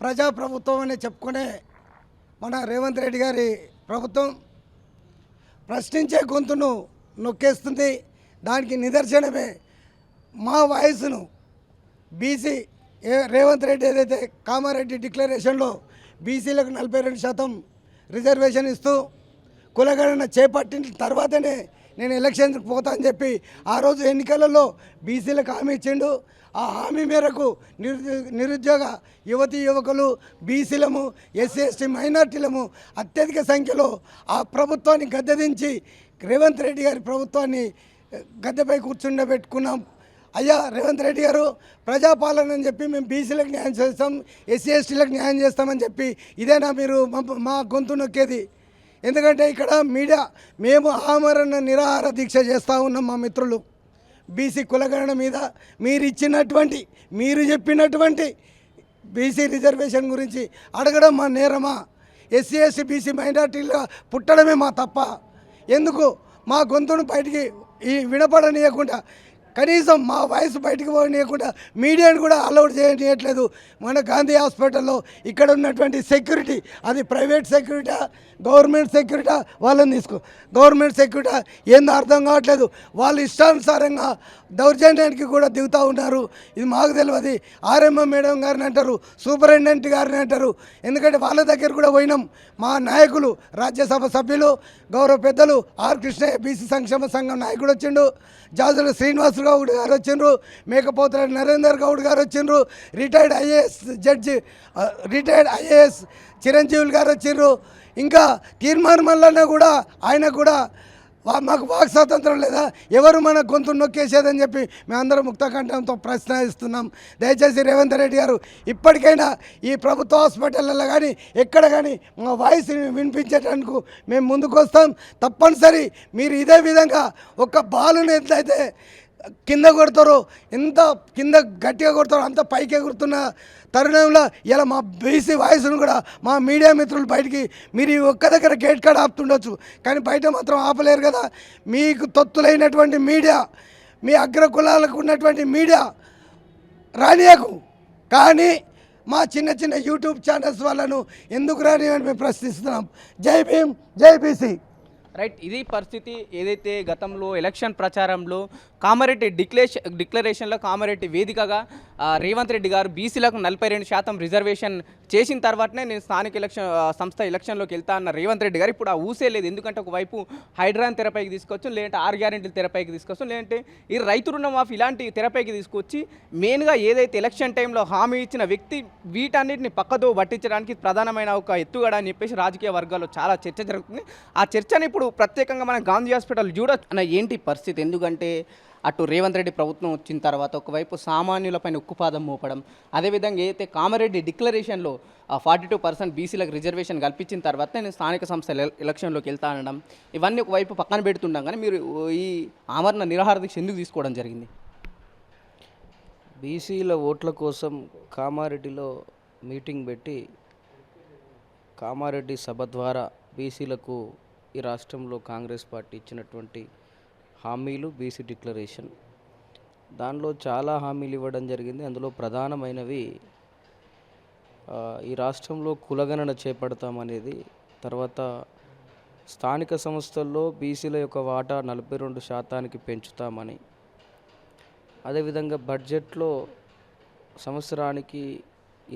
ప్రజాప్రభుత్వం అని చెప్పుకునే మన రేవంత్ రెడ్డి గారి ప్రభుత్వం ప్రశ్నించే గొంతును నొక్కేస్తుంది. దానికి నిదర్శనమే మా వయసును బీసీ ఏ రేవంత్ రెడ్డి ఏదైతే కామారెడ్డి డిక్లరేషన్లో బీసీలకు నలభై రెండు శాతం రిజర్వేషన్ ఇస్తూ కులగణన చేపట్టిన తర్వాతనే నేను ఎలక్షన్కి పోతా అని చెప్పి ఆ రోజు ఎన్నికలలో బీసీలకు హామీ ఇచ్చిండు. ఆ హామీ మేరకు నిరుద్యోగ నిరుద్యోగ యువతి యువకులు బీసీలము ఎస్సీ ఎస్టీ మైనార్టీలము అత్యధిక సంఖ్యలో ఆ ప్రభుత్వాన్ని గద్దెదించి రేవంత్ రెడ్డి గారి ప్రభుత్వాన్ని గద్దెపై కూర్చుండబెట్టుకున్నాం. అయ్యా రేవంత్ రెడ్డి గారు ప్రజాపాలన అని చెప్పి మేము బీసీలకు న్యాయం చేస్తాం ఎస్సీ ఎస్టీలకు న్యాయం చేస్తామని చెప్పి ఇదేనా మీరు మా- మా గొంతు నొక్కేది? ఎందుకంటే ఇక్కడ మీడియా మేము ఆమరణ నిరాహార దీక్ష చేస్తూ ఉన్నాం మా మిత్రులు. బీసీ కులగణన మీద మీరు ఇచ్చినటువంటి మీరు చెప్పినటువంటి బీసీ రిజర్వేషన్ గురించి అడగడం మా నేరమా? ఎస్సీ ఎస్సీ బీసీ మైనార్టీలుగా పుట్టడమే మా తప్ప. ఎందుకు? మా గొంతును బయటికి ఈ వినపడనీయకుండా కనీసం మా వయసు బయటికి పోనీయకుండా మీడియాని కూడా అలౌడ్ చేయట్లేదు. మన గాంధీ హాస్పిటల్లో ఇక్కడ ఉన్నటువంటి సెక్యూరిటీ అది ప్రైవేట్ సెక్యూరిటీ గవర్నమెంట్ సెక్యూరిటీ వాళ్ళని తీసుకో గవర్నమెంట్ సెక్యూరిటీ ఏందో అర్థం కావట్లేదు. వాళ్ళు ఇష్టానుసారంగా దౌర్జన్యానికి కూడా దిగుతూ ఉన్నారు. ఇది మాకు తెలియదు ఆర్ఎంఎం మేడం గారిని అంటారు సూపరింటెండెంట్ గారిని అంటారు. ఎందుకంటే వాళ్ళ దగ్గర కూడా పోయినాం. మా నాయకులు రాజ్యసభ సభ్యులు గౌరవ పెద్దలు ఆర్ కృష్ణయ్య బీసీ సంక్షేమ సంఘం నాయకుడు వచ్చిండు. జాజుల శ్రీనివాసులు గౌడ్ గారు వచ్చిండ్రు మేకపోతుల నరేందర్ గౌడ్ గారు వచ్చిండ్రు retired IAS judge retired IAS Chiranjeevulu garu వచ్చిండ్రు. ఇంకా తీర్మాన్ మల్లన్న కూడా ఆయన కూడా మాకు వాక్ స్వాతంత్రం లేదా? ఎవరు మన గొంతు నొక్కేసేదని చెప్పి మేమందరం ముక్తకంఠంతో ప్రశ్నిస్తున్నాం. దయచేసి రేవంత్ రెడ్డి గారు ఇప్పటికైనా ఈ ప్రభుత్వ హాస్పిటల్లో కానీ ఎక్కడ కానీ మా వాయిస్ వినిపించేటందుకు మేము ముందుకు వస్తాం తప్పనిసరి మీరు ఇదే విధంగా ఒక బాలుని ఎంతైతే కింద కొడతారో ఎంత కింద గట్టిగా కొడతారో అంత పైకి ఎగురుతున్న తరుణంలో ఇలా మా బీసీ వాయిస్ను కూడా మా మీడియా మిత్రులు బయటికి మీరు ఈ ఒక్క దగ్గర గేట్ కాడ ఆపుతుండొచ్చు. కానీ బయట మాత్రం ఆపలేరు కదా. మీకు తొత్తులైనటువంటి మీడియా మీ అగ్ర కులాలకు ఉన్నటువంటి మీడియా రానియకు. కానీ మా చిన్న చిన్న యూట్యూబ్ ఛానల్స్ వాళ్ళను ఎందుకు రానియని మేము ప్రశ్నిస్తున్నాం. జై భీమ్ జై బీసీ. రైట్? ఇది పరిస్థితి ఏదైతే గతంలో ఎలక్షన్ ప్రచారంలో కామారెడ్డి డిక్లేషన్ డిక్లరేషన్లో కామారెడ్డి వేదికగా రేవంత్ రెడ్డి గారు బీసీలకు నలభై రెండు శాతం రిజర్వేషన్ చేసిన తర్వాతనే నేను స్థానిక ఎలక్షన్ సంస్థ ఎలక్షన్లోకి వెళ్తా అన్న రేవంత్ రెడ్డి గారు ఇప్పుడు ఆ ఊసే లేదు. ఎందుకంటే ఒకవైపు హైడ్రాన్ తెరపైకి తీసుకొచ్చు లేదంటే ఆరు గ్యారెంటీలు తెరపైకి తీసుకొచ్చు లేదంటే ఈ రైతు రుణం ఆఫ్ ఇలాంటి తెరపైకి తీసుకొచ్చి మెయిన్గా ఏదైతే ఎలక్షన్ టైంలో హామీ ఇచ్చిన వ్యక్తి వీటన్నిటిని పక్కదో పట్టించడానికి ప్రధానమైన ఒక ఎత్తుగడ అని చెప్పేసి రాజకీయ వర్గాల్లో చాలా చర్చ జరుగుతుంది. ఆ చర్చని ఇప్పుడు ప్రత్యేకంగా మనం గాంధీ హాస్పిటల్ చూడొచ్చు అన్న ఏంటి పరిస్థితి? ఎందుకంటే అటు రేవంత్ రెడ్డి ప్రభుత్వం వచ్చిన తర్వాత ఒకవైపు సామాన్యులపైన ఉక్కుపాదం మోపడం అదేవిధంగా ఏదైతే కామారెడ్డి డిక్లరేషన్లో ఫార్టీ టూ పర్సెంట్ బీసీలకు రిజర్వేషన్ కల్పించిన తర్వాత నేను స్థానిక సంస్థల ఎల- ఎలక్షన్లోకి వెళ్తా అనడం ఇవన్నీ ఒకవైపు పక్కన పెడుతుండగా కానీ మీరు ఈ ఆమరణ నిరాహార దీక్ష ఎందుకు తీసుకోవడం జరిగింది? బీసీల ఓట్ల కోసం కామారెడ్డిలో మీటింగ్ పెట్టి కామారెడ్డి సభ ద్వారా బీసీలకు ఈ రాష్ట్రంలో కాంగ్రెస్ పార్టీ ఇచ్చినటువంటి హామీలు బీసీ డిక్లరేషన్. దానిలో చాలా హామీలు ఇవ్వడం జరిగింది. అందులో ప్రధానమైనవి ఈ రాష్ట్రంలో కులగణన చేపడతామనేది తర్వాత స్థానిక సంస్థల్లో బీసీల యొక్క వాటా నలభై రెండు శాతానికి పెంచుతామని. అదేవిధంగా బడ్జెట్లో సంవత్సరానికి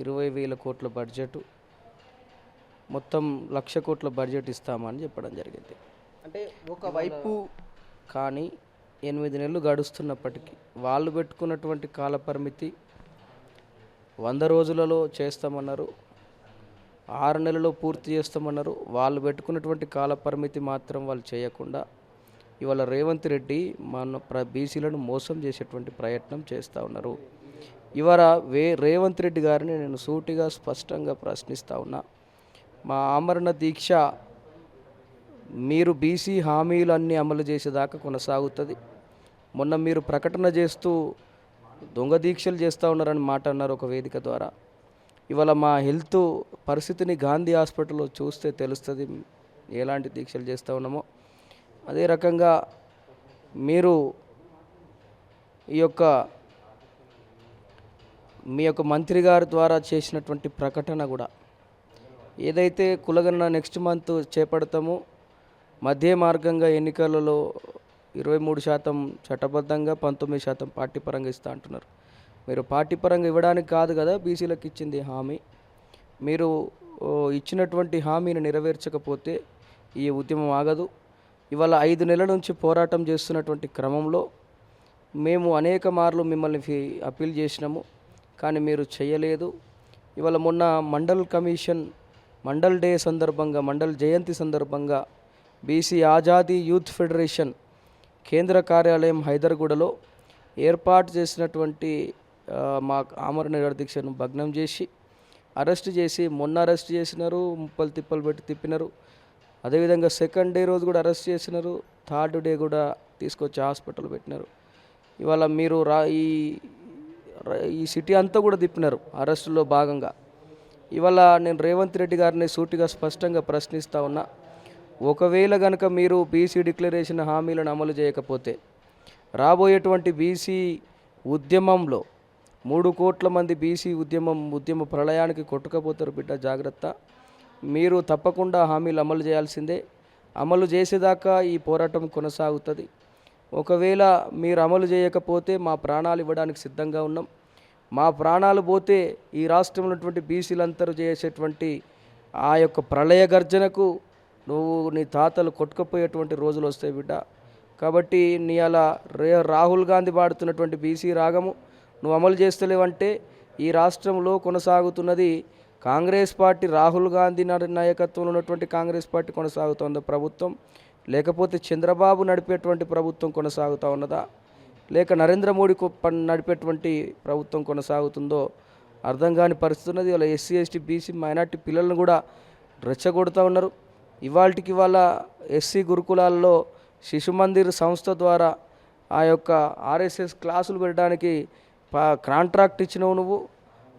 ఇరవై వేల కోట్ల బడ్జెట్ మొత్తం లక్ష కోట్ల బడ్జెట్ ఇస్తామని చెప్పడం జరిగింది. అంటే ఒకవైపు కానీ ఎనిమిది నెలలు గడుస్తున్నప్పటికీ వాళ్ళు పెట్టుకున్నటువంటి కాల పరిమితి వంద రోజులలో చేస్తామన్నారు ఆరు నెలలో పూర్తి చేస్తామన్నారు వాళ్ళు పెట్టుకున్నటువంటి కాల పరిమితి మాత్రం వాళ్ళు చేయకుండా ఇవాళ రేవంత్ రెడ్డి మన ప్ర బీసీలను మోసం చేసేటువంటి ప్రయత్నం చేస్తూ ఉన్నారు. ఇవాళ వే రేవంత్ రెడ్డి గారిని నేను సూటిగా స్పష్టంగా ప్రశ్నిస్తూ ఉన్నా మా ఆమరణ దీక్ష మీరు బీసీ హామీలన్నీ అమలు చేసేదాకా కొనసాగుతుంది. మొన్న మీరు ప్రకటన చేస్తూ దొంగ దీక్షలు చేస్తూ ఉన్నారని మాట అన్నారు ఒక వేదిక ద్వారా. ఇవాళ మా హెల్త్ పరిస్థితిని గాంధీ హాస్పిటల్లో చూస్తే తెలుస్తుంది ఎలాంటి దీక్షలు చేస్తూ ఉన్నామో. అదే రకంగా మీరు ఈ యొక్క మీ యొక్క మంత్రి గారి ద్వారా చేసినటువంటి ప్రకటన కూడా ఏదైతే కులగణన నెక్స్ట్ మంత్ చేపడతామో మధ్య మార్గంగా ఎన్నికలలో ఇరవై మూడు శాతం చట్టబద్ధంగా పంతొమ్మిది శాతం పార్టీ పరంగా ఇస్తా అంటున్నారు. మీరు పార్టీ పరంగా ఇవ్వడానికి కాదు కదా బీసీలకు ఇచ్చింది హామీ. మీరు ఇచ్చినటువంటి హామీని నెరవేర్చకపోతే ఈ ఉద్యమం ఆగదు. ఇవాళ ఐదు నెలల నుంచి పోరాటం చేస్తున్నటువంటి క్రమంలో మేము అనేక మార్లు మిమ్మల్ని ఫీ అప్పీల్ చేసినాము కానీ మీరు చేయలేదు. ఇవాళ మొన్న మండల్ కమిషన్ మండల్ డే సందర్భంగా మండల్ జయంతి సందర్భంగా బీసీ ఆజాదీ యూత్ ఫెడరేషన్ కేంద్ర కార్యాలయం హైదర్గూడలో ఏర్పాటు చేసినటువంటి మా ఆమరణ దీక్షను భగ్నం చేసి అరెస్ట్ చేసి మొన్న అరెస్ట్ చేసినారు ముప్పలు తిప్పలు పెట్టి తిప్పినారు. అదేవిధంగా సెకండ్ డే రోజు కూడా అరెస్ట్ చేసినారు థర్డ్ డే కూడా తీసుకొచ్చి హాస్పిటల్ పెట్టినారు. ఇవాళ మీరు రా ఈ ఈ సిటీ అంతా కూడా తిప్పినారు అరెస్టులో భాగంగా. ఇవాళ నేను రేవంత్ రెడ్డి గారిని సూటిగా స్పష్టంగా ప్రశ్నిస్తా ఉన్నా. ఒకవేళ కనుక మీరు బీసీ డిక్లరేషన్ హామీలను అమలు చేయకపోతే రాబోయేటువంటి బీసీ ఉద్యమంలో మూడు కోట్ల మంది బీసీ ఉద్యమం ఉద్యమ ప్రళయానికి కొట్టుకపోతారు బిడ్డ జాగ్రత్త. మీరు తప్పకుండా హామీలు అమలు చేయాల్సిందే. అమలు చేసేదాకా ఈ పోరాటం కొనసాగుతుంది. ఒకవేళ మీరు అమలు చేయకపోతే మా ప్రాణాలు ఇవ్వడానికి సిద్ధంగా ఉన్నాం. మా ప్రాణాలు పోతే ఈ రాష్ట్రంలో ఉన్నటువంటి బీసీలందరూ చేసేటువంటి ఆ యొక్క ప్రళయ గర్జనకు నువ్వు నీ తాతలు కొట్టుకుపోయేటువంటి రోజులు వస్తాయి బిడ్డ. కాబట్టి నీ అలా రే రాహుల్ గాంధీ పాడుతున్నటువంటి బీసీ రాగము నువ్వు అమలు చేస్తలేవంటే ఈ రాష్ట్రంలో కొనసాగుతున్నది కాంగ్రెస్ పార్టీ రాహుల్ గాంధీ నా- నాయకత్వంలో ఉన్నటువంటి కాంగ్రెస్ పార్టీ కొనసాగుతోంది ప్రభుత్వం. లేకపోతే చంద్రబాబు నడిపేటువంటి ప్రభుత్వం కొనసాగుతూ ఉన్నదా? లేక నరేంద్ర మోడీ నడిపేటువంటి ప్రభుత్వం కొనసాగుతుందో అర్థం కాని పరిస్థితి ఉన్నది వాళ్ళ ఎస్సీ ఎస్టీ బీసీ మైనార్టీ పిల్లలను కూడా రెచ్చగొడుతూ ఉన్నారు. ఇవాళకి ఇవాళ ఎస్సీ గురుకులాల్లో శిశు మందిర్ సంస్థ ద్వారా ఆ యొక్క ఆర్ఎస్ఎస్ క్లాసులు పెట్టడానికి పా- కాంట్రాక్ట్ ఇచ్చినావు నువ్వు.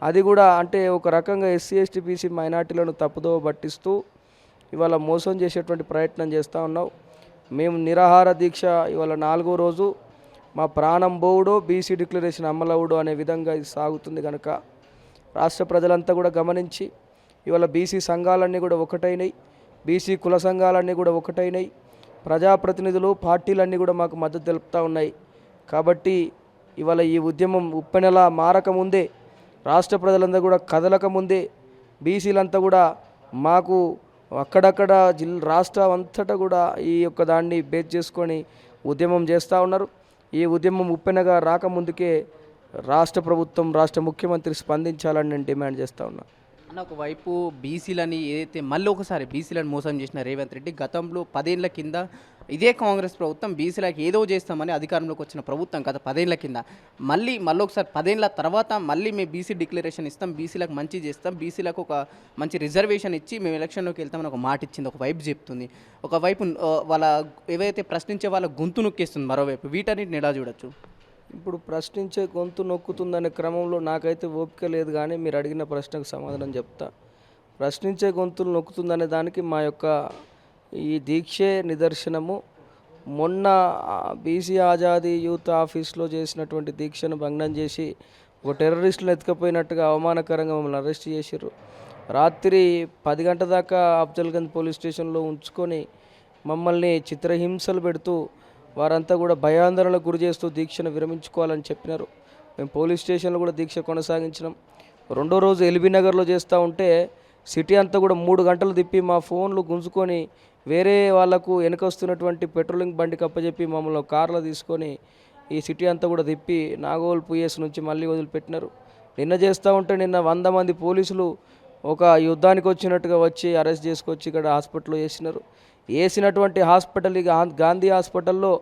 అది కూడా అంటే ఒక రకంగా ఎస్సీ ఎస్టీ బీసీ మైనార్టీలను తప్పుదో పట్టిస్తూ ఇవాళ మోసం చేసేటువంటి ప్రయత్నం చేస్తూ ఉన్నావు. మేము నిరాహార దీక్ష ఇవాళ నాలుగో రోజు మా ప్రాణం బోవుడో బీసీ డిక్లరేషన్ అమలవుడో అనే విధంగా ఇది సాగుతుంది కనుక రాష్ట్ర ప్రజలంతా కూడా గమనించి ఇవాళ బీసీ సంఘాలన్నీ కూడా ఒకటైనాయి బీసీ కుల సంఘాలన్నీ కూడా ఒకటైనాయి ప్రజాప్రతినిధులు పార్టీలన్నీ కూడా మాకు మద్దతు తెలుపుతూ ఉన్నాయి. కాబట్టి ఇవాళ ఈ ఉద్యమం ఉప్పెనలా మారకముందే రాష్ట్ర ప్రజలందరూ కూడా కదలకముందే బీసీలంతా కూడా మాకు అక్కడక్కడ జిల్ రాష్ట్రం అంతటా కూడా ఈ యొక్క దాన్ని బేస్ చేసుకొని ఉద్యమం చేస్తూ ఉన్నారు. ఈ ఉద్యమం ఉప్పెనగా రాకముందుకే రాష్ట్ర ప్రభుత్వం రాష్ట్ర ముఖ్యమంత్రి స్పందించాలని నేను డిమాండ్ చేస్తూ ఉన్నా. అన్న ఒకవైపు బీసీలని ఏదైతే మళ్ళీ ఒకసారి బీసీలను మోసం చేసిన రేవంత్ రెడ్డి గతంలో పదేళ్ళ కింద ఇదే కాంగ్రెస్ ప్రభుత్వం బీసీలకు ఏదో చేస్తామని అధికారంలోకి వచ్చిన ప్రభుత్వం గత పదేళ్ళ కింద. మళ్ళీ మళ్ళీ ఒకసారి పదేళ్ళ తర్వాత మళ్ళీ మేము బీసీ డిక్లరేషన్ ఇస్తాం బీసీలకు మంచి చేస్తాం బీసీలకు ఒక మంచి రిజర్వేషన్ ఇచ్చి మేము ఎలక్షన్లోకి వెళ్తామని ఒక మాట ఇచ్చింది ఒక వైపు చెప్తుంది. ఒకవైపు వాళ్ళ ఏవైతే ప్రశ్నించే వాళ్ళ గొంతు నొక్కేస్తుంది మరోవైపు. వీటన్నిటిని ఎలా చూడొచ్చు? ఇప్పుడు ప్రశ్నించే గొంతు నొక్కుతుందనే క్రమంలో నాకైతే ఓపిక లేదు కానీ మీరు అడిగిన ప్రశ్నకు సమాధానం చెప్తా. ప్రశ్నించే గొంతులు నొక్కుతుందనే దానికి మా యొక్క ఈ దీక్షే నిదర్శనము. మొన్న బీసీ ఆజాదీ యూత్ ఆఫీస్లో చేసినటువంటి దీక్షను భగ్నం చేసి ఒక టెర్రరిస్టులను ఎత్తుకపోయినట్టుగా అవమానకరంగా మమ్మల్ని అరెస్ట్ చేశారు రాత్రి పది గంట దాకా అఫ్జల్గంజ్ పోలీస్ స్టేషన్లో ఉంచుకొని మమ్మల్ని చిత్రహింసలు పెడుతూ వారంతా కూడా భయాందోళనకు గురి చేస్తూ దీక్షను విరమించుకోవాలని చెప్పినారు. మేము పోలీస్ స్టేషన్లో కూడా దీక్ష కొనసాగించినాం. రెండో రోజు ఎల్బీ నగర్లో చేస్తూ ఉంటే సిటీ అంతా కూడా మూడు గంటలు తిప్పి మా ఫోన్లు గుంజుకొని వేరే వాళ్ళకు వెనకొస్తున్నటువంటి పెట్రోలింగ్ బండికి అప్పచెప్పి మమ్మల్ని కార్లో తీసుకొని ఈ సిటీ అంతా కూడా తిప్పి నాగోల్ పిఎస్ నుంచి మళ్ళీ వదిలిపెట్టినారు. నిన్న చేస్తూ ఉంటే నిన్న వంద మంది పోలీసులు ఒక యుద్ధానికి వచ్చినట్టుగా వచ్చి అరెస్ట్ చేసుకొచ్చి ఇక్కడ హాస్పిటల్లో చేసినారు వేసినటువంటి హాస్పిటల్ ఇక గాంధీ హాస్పిటల్లో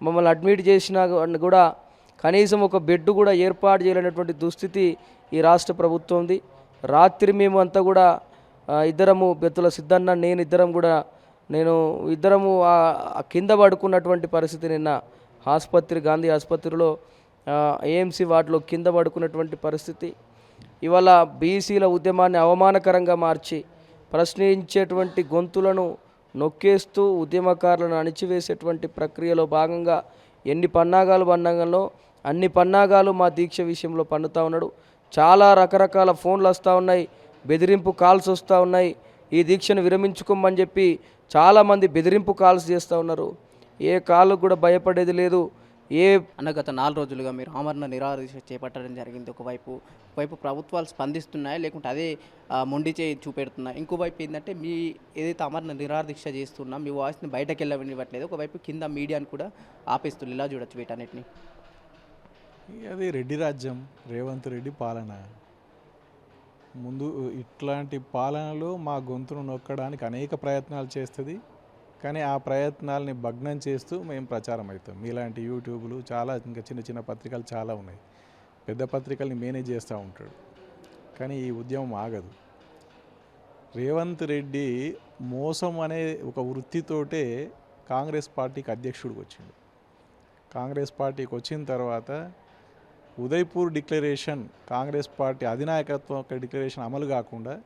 మమ్మల్ని అడ్మిట్ చేసినా కూడా కనీసం ఒక బెడ్ కూడా ఏర్పాటు చేయలేనటువంటి దుస్థితి ఈ రాష్ట్ర ప్రభుత్వంది రాత్రి మేము అంతా కూడా ఇద్దరము బెత్తుల సిద్ధన్న నేను ఇద్దరం కూడా నేను ఇద్దరము కింద పడుకున్నటువంటి పరిస్థితి నిన్న ఆసుపత్రి గాంధీ ఆసుపత్రిలో ఏఎంసీ వార్డులో కింద పడుకున్నటువంటి పరిస్థితి. ఇవాళ బీసీల ఉద్యమాన్ని అవమానకరంగా మార్చి ప్రశ్నించేటువంటి గొంతులను నొక్కేస్తూ ఉద్యమకారులను అణిచివేసేటువంటి ప్రక్రియలో భాగంగా ఎన్ని పన్నాగాలు పన్నాగంలో అన్ని పన్నాగాలు మా దీక్ష విషయంలో పన్నుతా ఉన్నాడు. చాలా రకరకాల ఫోన్లు వస్తూ ఉన్నాయి బెదిరింపు కాల్స్ వస్తూ ఉన్నాయి. ఈ దీక్షను విరమించుకోమని చెప్పి చాలామంది బెదిరింపు కాల్స్ చేస్తూ ఉన్నారు. ఏ కాలు కూడా భయపడేది లేదు. ఏ అన్న గత నాలుగు రోజులుగా మీరు ఆమరణ దీక్ష చేపట్టడం జరిగింది. ఒకవైపు ఒకవైపు ప్రభుత్వాలు స్పందిస్తున్నాయా? లేకుంటే అదే మొండి చేయి చూపెడుతున్నాయి? ఇంకోవైపు ఏంటంటే మీ ఏదైతే ఆమరణ నిరాహార దీక్ష చేస్తున్నా మీ వాయిస్ని బయటకు వెళ్ళనివ్వట్లేదు ఒకవైపు కింద మీడియాని కూడా ఆపేస్తుంది ఇలా చూడొచ్చు వీటన్నిటిని అది రెడ్డి రాజ్యం రేవంత్ రెడ్డి పాలన. ముందు ఇట్లాంటి పాలనలో మా గొంతును నొక్కడానికి అనేక ప్రయత్నాలు చేస్తుంది. కానీ ఆ ప్రయత్నాలని భగ్నం చేస్తూ మేము ప్రచారం అవుతాం. మీలాంటి యూట్యూబ్లు చాలా ఇంకా చిన్న చిన్న పత్రికలు చాలా ఉన్నాయి. పెద్ద పత్రికల్ని మేనేజ్ చేస్తూ ఉంటాడు. కానీ ఈ ఉద్యమం ఆగదు. రేవంత్ రెడ్డి మోసం అనే ఒక వృత్తితోటే కాంగ్రెస్ పార్టీకి అధ్యక్షుడికి వచ్చిండు. కాంగ్రెస్ పార్టీకి వచ్చిన తర్వాత ఉదయ్పూర్ డిక్లరేషన్ కాంగ్రెస్ పార్టీ అధినాయకత్వం యొక్క డిక్లరేషన్ అమలు కాకుండా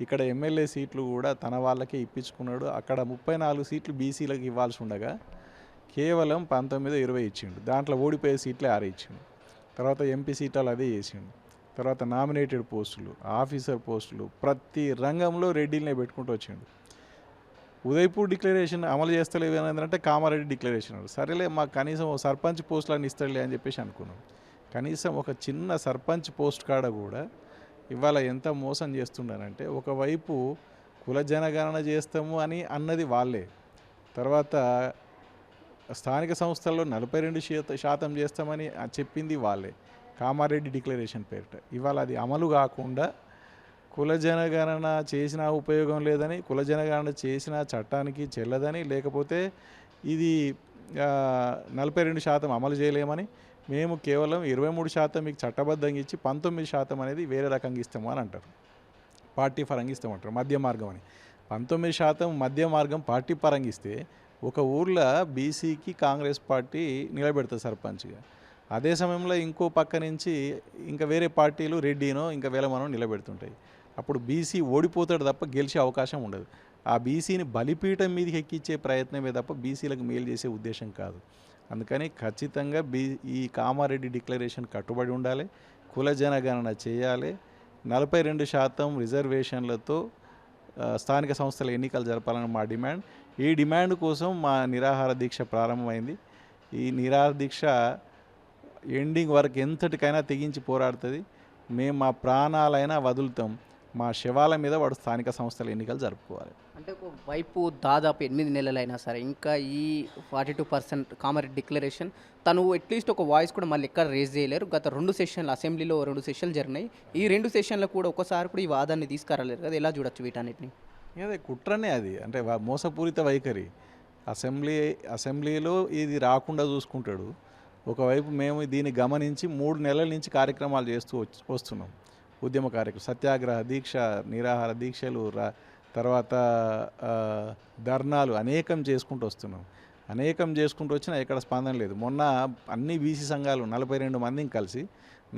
ఇక్కడ ఎమ్మెల్యే సీట్లు కూడా తన వాళ్ళకే ఇప్పించుకున్నాడు. అక్కడ ముప్పై నాలుగు సీట్లు బీసీలకు ఇవ్వాల్సి ఉండగా కేవలం పంతొమ్మిది ఇరవై ఇచ్చిండు. దాంట్లో ఓడిపోయే సీట్లే ఆరు ఇచ్చిండు. తర్వాత ఎంపీ సీట్లు అదే చేసిండు. తర్వాత నామినేటెడ్ పోస్టులు ఆఫీసర్ పోస్టులు ప్రతి రంగంలో రెడ్డిలనే పెట్టుకుంటూ వచ్చిండు. ఉదయపూర్ డిక్లరేషన్ అమలు చేస్తలేదు అని అంటే కామారెడ్డి డిక్లరేషన్ సరేలే మాకు కనీసం ఓ సర్పంచ్ అని ఇస్తాడులే అని చెప్పేసి అనుకున్నాం. కనీసం ఒక చిన్న సర్పంచ్ పోస్ట్ కాడ కూడా ఇవాళ ఎంత మోసం చేస్తున్నారంటే ఒకవైపు కుల జనగణన చేస్తాము అని అన్నది వాళ్ళే. తర్వాత స్థానిక సంస్థల్లో నలభై రెండు శాతం చేస్తామని చెప్పింది వాళ్ళే. కామారెడ్డి డిక్లరేషన్ పేరిట. ఇవాళ అది అమలు కాకుండా కుల జనగణన చేసిన ఉపయోగం లేదని కుల జనగణన చేసిన చట్టానికి చెల్లదని లేకపోతే ఇది నలభై రెండు శాతం అమలు చేయలేమని మేము కేవలం ఇరవై మూడు శాతం మీకు చట్టబద్ధంగా ఇచ్చి పంతొమ్మిది శాతం అనేది వేరే రకంగా ఇస్తాము అని అంటారు. పార్టీ పరంగా ఇస్తామంటారు మధ్య మార్గం అని. పంతొమ్మిది శాతం మధ్య మార్గం పార్టీ పరంగా ఇస్తే ఒక ఊర్లో బీసీకి కాంగ్రెస్ పార్టీ నిలబెడతారు సర్పంచ్గా. అదే సమయంలో ఇంకో పక్క నుంచి ఇంకా వేరే పార్టీలు రెడ్డినో ఇంకా వేలమనో నిలబెడుతుంటాయి. అప్పుడు బీసీ ఓడిపోతాడు తప్ప గెలిచే అవకాశం ఉండదు. ఆ బీసీని బలిపీఠం మీదకి ఎక్కించే ప్రయత్నమే తప్ప బీసీలకు మేలు చేసే ఉద్దేశం కాదు. అందుకని ఖచ్చితంగా బీ ఈ కామారెడ్డి డిక్లరేషన్ కట్టుబడి ఉండాలి కుల జనగణన చేయాలి. నలభై రెండు శాతం రిజర్వేషన్లతో స్థానిక సంస్థల ఎన్నికలు జరపాలని మా డిమాండ్. ఈ డిమాండ్ కోసం మా నిరాహార దీక్ష ప్రారంభమైంది. ఈ నిరాహార దీక్ష ఎండింగ్ వరకు ఎంతటికైనా తెగించి పోరాడుతుంది. మేము మా ప్రాణాలైనా వదులుతాం. మా శవాల మీద వాడు స్థానిక సంస్థల ఎన్నికలు జరుపుకోవాలి. అంటే ఒక వైపు దాదాపు ఎనిమిది నెలలైనా సరే ఇంకా ఈ forty two percent Kamareddy declaration తను అట్లీస్ట్ ఒక వాయిస్ కూడా మళ్ళీ ఎక్కడ రేజ్ చేయలేరు. గత రెండు సెషన్లు అసెంబ్లీలో రెండు సెషన్లు జరిగినాయి. ఈ రెండు సెషన్లు కూడా ఒకసారి కూడా ఈ వాదాన్ని తీసుకురాలేరు కదా? ఎలా చూడొచ్చు వీటన్నిటిని? అదే కుట్రనే అది. అంటే మోసపూరిత వైఖరి. అసెంబ్లీ అసెంబ్లీలో ఇది రాకుండా చూసుకుంటాడు. ఒకవైపు మేము దీన్ని గమనించి మూడు నెలల నుంచి కార్యక్రమాలు చేస్తూ వస్తున్నాం. ఉద్యమ కార్యక్రమం సత్యాగ్రహ దీక్ష నిరాహార దీక్షలు రా తర్వాత ధర్నాలు అనేకం చేసుకుంటూ వస్తున్నాం. అనేకం చేసుకుంటూ వచ్చినా ఎక్కడ స్పందన లేదు. మొన్న అన్ని బీసీ సంఘాలు నలభై రెండు మందిని కలిసి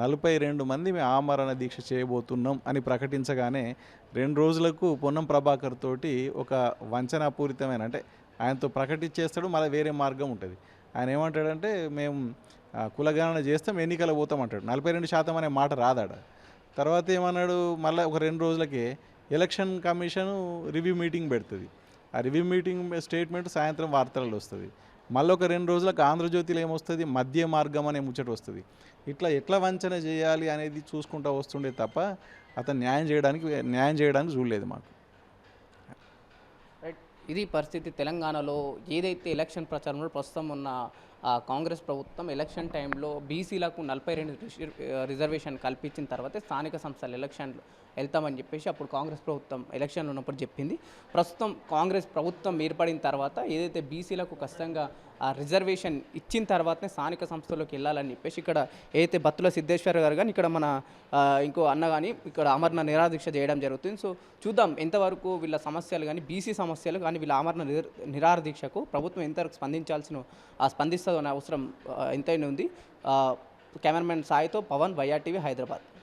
నలభై రెండు మంది మేము ఆమరణ దీక్ష చేయబోతున్నాం అని ప్రకటించగానే రెండు రోజులకు పొన్నం ప్రభాకర్ తోటి ఒక వంచనాపూరితమైన అంటే ఆయనతో ప్రకటించేస్తాడు మళ్ళీ వేరే మార్గం ఉంటుంది. ఆయన ఏమంటాడంటే మేము కులగణన చేస్తాం ఎన్నికలు పోతాం అంటాడు. నలభై రెండు శాతం అనే మాట రాదాడ తర్వాత ఏమన్నాడు మళ్ళీ ఒక రెండు రోజులకే ఎలక్షన్ కమిషన్ రివ్యూ మీటింగ్ పెడుతుంది. ఆ రివ్యూ మీటింగ్ స్టేట్మెంట్ సాయంత్రం వార్తలలో వస్తుంది. మళ్ళీ ఒక రెండు రోజులకు ఆంధ్రజ్యోతిలో ఏమొస్తుంది? మధ్య మార్గం అనే ముచ్చట వస్తుంది. ఇట్లా ఎట్లా వంచన చేయాలి అనేది చూసుకుంటూ వస్తుండే తప్ప అతను న్యాయం చేయడానికి న్యాయం చేయడానికి చూడలేదు మాకు. రైట్ ఇది పరిస్థితి తెలంగాణలో ఏదైతే ఎలక్షన్ ప్రచారంలో ప్రస్తుతం ఉన్న కాంగ్రెస్ ప్రభుత్వం ఎలక్షన్ టైంలో బీసీలకు నలభై రెండు రిజర్వేషన్ కల్పించిన తర్వాతే స్థానిక సంస్థల ఎలక్షన్లు వెళ్తామని చెప్పేసి అప్పుడు కాంగ్రెస్ ప్రభుత్వం ఎలక్షన్లు ఉన్నప్పుడు చెప్పింది. ప్రస్తుతం కాంగ్రెస్ ప్రభుత్వం ఏర్పడిన తర్వాత ఏదైతే బీసీలకు ఖచ్చితంగా ఆ రిజర్వేషన్ ఇచ్చిన తర్వాతనే స్థానిక సంస్థలోకి వెళ్ళాలని చెప్పేసి ఇక్కడ ఏదైతే బత్తుల సిద్ధేశ్వర్ గారు కానీ ఇక్కడ మన ఇంకో అన్న కానీ ఇక్కడ అమరణ నిరాదీక్ష చేయడం జరుగుతుంది. సో చూద్దాం ఎంతవరకు వీళ్ళ సమస్యలు కానీ బీసీ సమస్యలు కానీ వీళ్ళ అమరణ నిరాదీక్షకు ప్రభుత్వం ఎంతవరకు స్పందించాల్సిన స్పందిస్తారు స్పందిస్తుందనే అవసరం ఎంతైనా ఉంది. కెమెరామెన్ సాయితో పవన్ వైఆర్ టీవీ హైదరాబాద్.